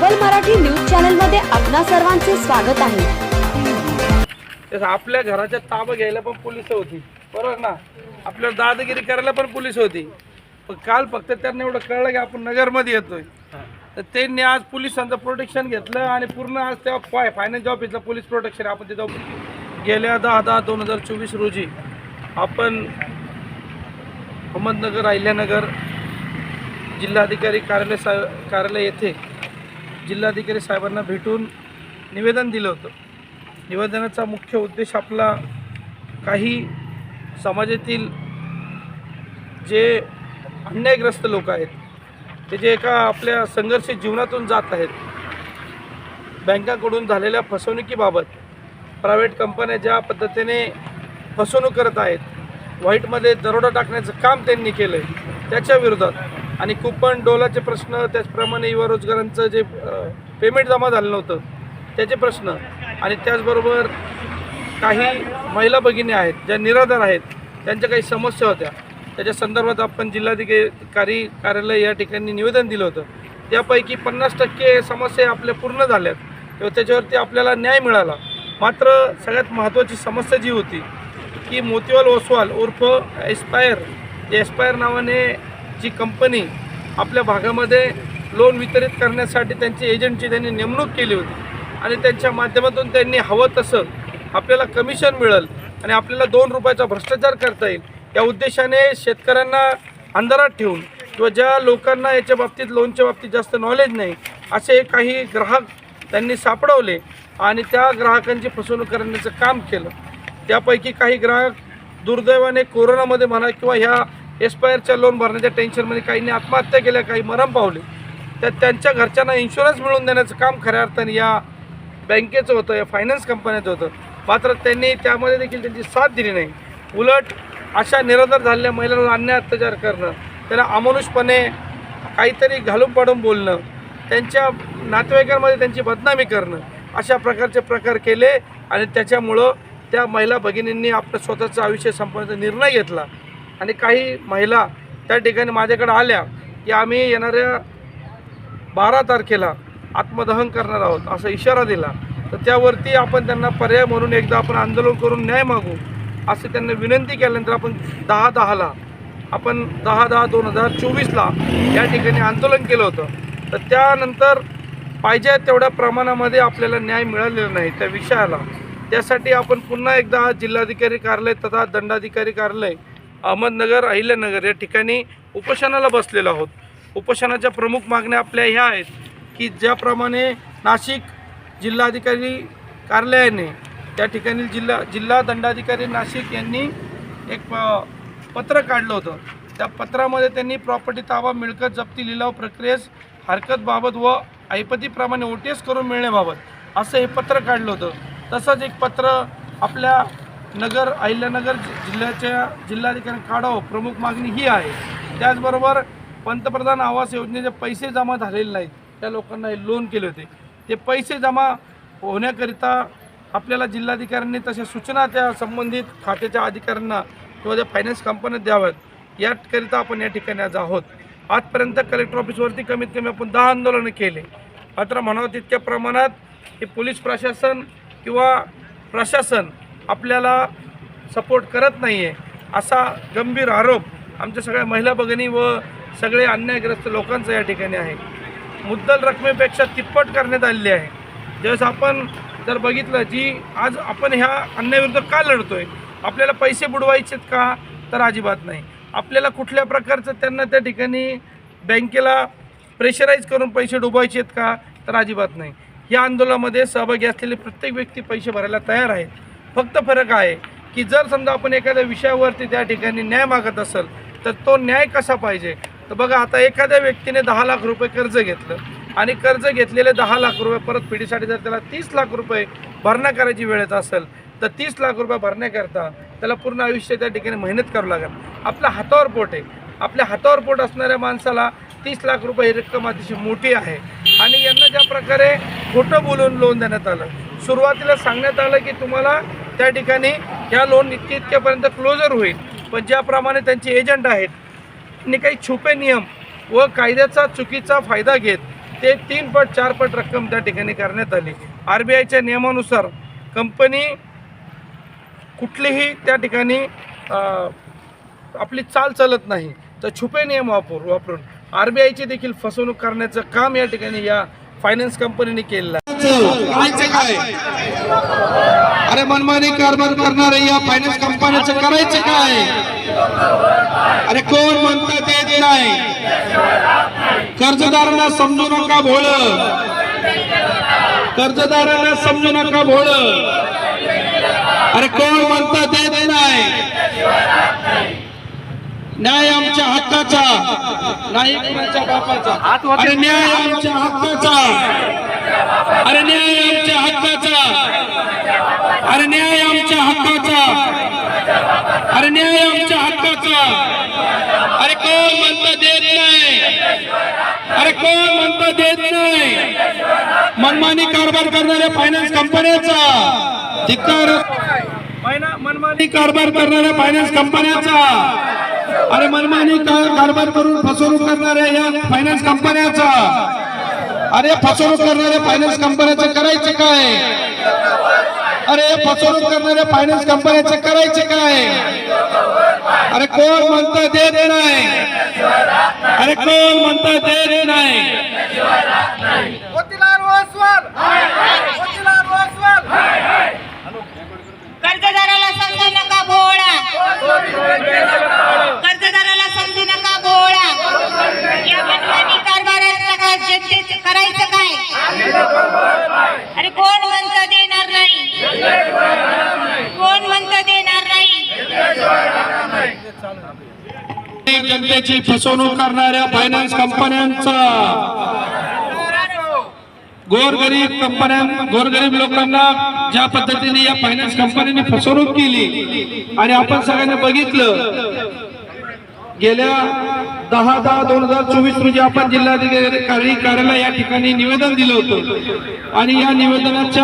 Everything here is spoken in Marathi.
सबल मराठी न्यूज चॅनलमध्ये आपणा सर्वांचे स्वागत आहे. आपल्या घराच्या ताबा घ्यायला पण पोलीस होती. बरोबर ना? आपल्याला दादागिरी करायला पण पोलीस होती. पण काल फक्त त्यांना एवढं कळलं की आपण नगरमध्ये येतोय. तर त्यांनी आज पोलिसांचं प्रोटेक्शन घेतलं आणि पूर्ण आज त्या फायनान्स ऑफिसला पोलीस प्रोटेक्शन आपण तिथं गेल्या दहा दहा दोन हजार चोवीस रोजी आपण अहमदनगर अहिल्यानगर जिल्हाधिकारी कार्यालय सा कार्यालय येथे जिल्हाधिकारी साहेबांना भेटून निवेदन दिलं होतं. निवेदनाचा मुख्य उद्देश आपला काही समाजातील जे अन्यायग्रस्त लोक आहेत ते जे एका आपल्या संघर्षित जीवनातून जात आहेत बँकांकडून झालेल्या फसवणुकीबाबत प्रायव्हेट कंपन्या ज्या पद्धतीने फसवणूक करत आहेत व्हाईटमध्ये दरोडा टाकण्याचं काम त्यांनी केलं आहे त्याच्या विरोधात आणि कुपन डोलाचे प्रश्न त्याचप्रमाणे युवा रोजगारांचं जे पेमेंट जमा झालं नव्हतं त्याचे प्रश्न. आणि त्याचबरोबर काही महिला भगिनी आहेत ज्या निराधार आहेत त्यांच्या काही समस्या होत्या. त्याच्या संदर्भात आपण जिल्हाधिकारी कार्यालय या ठिकाणी निवेदन दिलं होतं. त्यापैकी पन्नास टक्के समस्या आपल्या पूर्ण झाल्यात. किंवा त्याच्यावरती आपल्याला न्याय मिळाला. मात्र सगळ्यात महत्त्वाची समस्या जी होती की मोतीवाल ओसवाल उर्फ एस्पायर एस्पायर नावाने जी कंपनी आपल्या भागामध्ये लोन वितरित करण्यासाठी त्यांची एजंटची त्यांनी नेमणूक केली होती. आणि त्यांच्या माध्यमातून त्यांनी हवं तसं आपल्याला कमिशन मिळेल आणि आपल्याला दोन रुपयाचा भ्रष्टाचार करता येईल या उद्देशाने शेतकऱ्यांना अंधारात ठेवून किंवा ज्या लोकांना याच्या बाबतीत लोनच्या बाबतीत जास्त नॉलेज नाही असे काही ग्राहक त्यांनी सापडवले आणि त्या ग्राहकांची फसवणूक करण्याचं काम केलं. त्यापैकी काही ग्राहक दुर्दैवाने कोरोनामध्ये म्हणा किंवा ह्या एक्सपायरच्या लोन भरण्याच्या टेन्शनमध्ये काहींनी आत्महत्या केल्या काही मरण पावले. तर त्यांच्या घरच्यांना इन्शुरन्स मिळवून देण्याचं काम खऱ्या अर्थाने या बँकेचं होतं या फायनान्स कंपन्याचं होतं. मात्र त्यांनी त्यामध्ये देखील त्यांची साथ दिली नाही. उलट अशा निराधार झालेल्या महिलांवर अन्याय अत्याचार करणं त्यांना अमानुषपणे काहीतरी घालून पाडून बोलणं त्यांच्या नातेवाईकांमध्ये त्यांची बदनामी करणं अशा प्रकारचे प्रकार केले आणि त्याच्यामुळं त्या महिला भगिनींनी आपलं स्वतःचं आयुष्य संपवण्याचा निर्णय घेतला. आणि काही महिला त्या ठिकाणी माझ्याकडे आल्या की आम्ही येणाऱ्या बारा तारखेला आत्मदहन करणार आहोत असा इशारा दिला. तर त्यावरती आपण त्यांना पर्याय म्हणून एकदा आपण आंदोलन करून न्याय मागू असं त्यांना विनंती केल्यानंतर आपण दहा दहाला आपण दहा दहा दोन हजार चोवीसला या ठिकाणी आंदोलन केलं होतं. तर त्यानंतर पाहिजे तेवढ्या प्रमाणामध्ये आपल्याला न्याय मिळालेला नाही त्या विषयाला. त्यासाठी आपण पुन्हा एकदा जिल्हाधिकारी कार्यालय तथा दंडाधिकारी कार्यालय अहमदनगर अहिल्यानगर या ठिकाणी उपोषणाला बसलेलो आहोत. उपोषणाच्या प्रमुख मागण्या आपल्या ह्या आहेत की ज्याप्रमाणे नाशिक जिल्हाधिकारी कार्यालयाने त्या ठिकाणी जिल्हा जिल्हा दंडाधिकारी नाशिक यांनी एक प- पत्र काढलं होतं. त्या पत्रामध्ये त्यांनी प्रॉपर्टी ताबा मिळकत जप्ती लिलाव प्रक्रियेस हरकतबाबत व ऐपतीप्रमाणे ओ टी एस करून मिळण्याबाबत असं हे पत्र काढलं होतं. तसंच एक पत्र आपल्या नगर अहिल्यानगर जिल्ह्याच्या जिल्हाधिकारी काढावं प्रमुख मागणी ही आहे. त्याचबरोबर पंतप्रधान आवास योजनेचे पैसे जमा झालेले नाहीत. त्या लोकांना हे लोन केले होते. ते पैसे जमा होण्याकरिता आपल्याला जिल्हाधिकाऱ्यांनी तशा सूचना त्या संबंधित खात्याच्या अधिकाऱ्यांना किंवा त्या फायनान्स कंपन्या द्याव्यात. याकरिता आपण या ठिकाणी आज आहोत. आजपर्यंत कलेक्टर ऑफिसवरती कमीत कमी आपण दहा आंदोलनं केले. मात्र म्हणावं तितक्या प्रमाणात हे पोलीस प्रशासन किंवा प्रशासन आपल्याला सपोर्ट करत नाही आहे असा गंभीर आरोप आमच्या सगळ्या महिला भगिनी व सगळे अन्यायग्रस्त लोकांचा या ठिकाणी आहे. मुद्दल रकमेपेक्षा तिप्पट करण्यात आलेली आहे. ज्यावेळेस आपण जर बघितलं जी आज आपण ह्या अन्यायाविरुद्ध का लढतोय? आपल्याला पैसे बुडवायचेत का? तर अजिबात नाही. आपल्याला कुठल्या प्रकारचं त्यांना त्या ठिकाणी बँकेला प्रेशराईज करून पैसे डुबायचे आहेत का? तर अजिबात नाही. या आंदोलनामध्ये सहभागी असलेले प्रत्येक व्यक्ती पैसे भरायला तयार आहेत. फक्त फरक आहे की जर समजा आपण एखाद्या विषयावरती त्या ठिकाणी न्याय मागत असेल तर तो न्याय कसा पाहिजे? तर बघा आता एखाद्या व्यक्तीने दहा लाख रुपये कर्ज घेतलं आणि कर्ज घेतलेले दहा लाख रुपये परतफेडीसाठी जर त्याला तीस लाख रुपये भरणा करायची वेळ येत असेल तर तीस लाख रुपये भरण्याकरता त्याला पूर्ण आयुष्य त्या ठिकाणी मेहनत करावं लागेल. आपल्या हातावर पोट आहे. आपल्या हातावर पोट असणाऱ्या माणसाला तीस लाख रुपये ही रक्कम अतिशय मोठी आहे. आणि यांना ज्या प्रकारे खोटं बोलून लोन देण्यात आलं सुरुवातीला सांगण्यात आलं की तुम्हाला त्या ठिकाणी ह्या लोन इतके इतक्यापर्यंत क्लोजर होईल. पण ज्याप्रमाणे त्यांचे एजंट आहेत त्यांनी काही छुपे नियम व कायद्याचा चुकीचा फायदा घेत ते तीन पट चार पट रक्कम त्या ठिकाणी करण्यात आली. आर बी आयच्या नियमानुसार कंपनी कुठलीही त्या ठिकाणी आपली चाल चालत नाही. तर छुपे नियम वापर वापरून आर बी आयची देखील फसवणूक करण्याचं काम या ठिकाणी या फायनान्स कंपनीने केलेला करायचं काय? अरे मनमानी कारभार करणार या फायनान्स कंपनीचं करायचं काय? अरे कोण म्हणतात येत नाही. कर्जदारांना समजू नका भोळ. कर्जदारांना समजू नका भोळ. अरे कोण म्हणतात येत नाही. न्याय आमच्या हक्काचा. नाही कुणाच्या बापाचा. अरे न्याय आमच्या हक्काचा. अरे न्याय आमच्या हक्काचा. अरे न्याय आमच्या हक्काचा. अरे न्याय आमच्या हक्काचा. अरे कोण म्हणतं देत नाही? अरे कोण म्हणतं देत नाही? मनमानी कारभार करणाऱ्या फायनान्स कंपन्याचा धिक्कार. मनमानी कारभार करणाऱ्या फायनान्स कंपन्याचा अरे मनमानी का- कारभार करून फसवणूक करणाऱ्या या फायनान्स कंपन्याचा अरे फसवणूक करणाऱ्या फायनान्स कंपन्याचं करायचं काय? अरे फसवणूक करणाऱ्या फायनान्स कंपन्याचं करायचं काय? अरे कोण म्हणतं देत नाही. अरे कोण म्हणतं देत नाही. कर्जदाराला समजू नका भोळा कर्जदाराला समजू नका भोळा या मनमानी कारभाराचं का जनतेचं करायचं काय अरे कोण म्हणतं देणार नाही कोण म्हणतं देणार नाही जनतेची फसवणूक करणाऱ्या फायनान्स कंपन्यांचा गोरगरीब कंपन्या गोरगरीब लोकांना ज्या पद्धतीने या फायनान्स कंपन्यांनी फसवणूक केली आणि आपण सगळ्यांनी बघितलं गेल्या दहा दहा दोन हजार चोवीस रोजी आपण जिल्हाधिकारी कार्यालय या ठिकाणी निवेदन दिलं होतं. आणि या निवेदनाच्या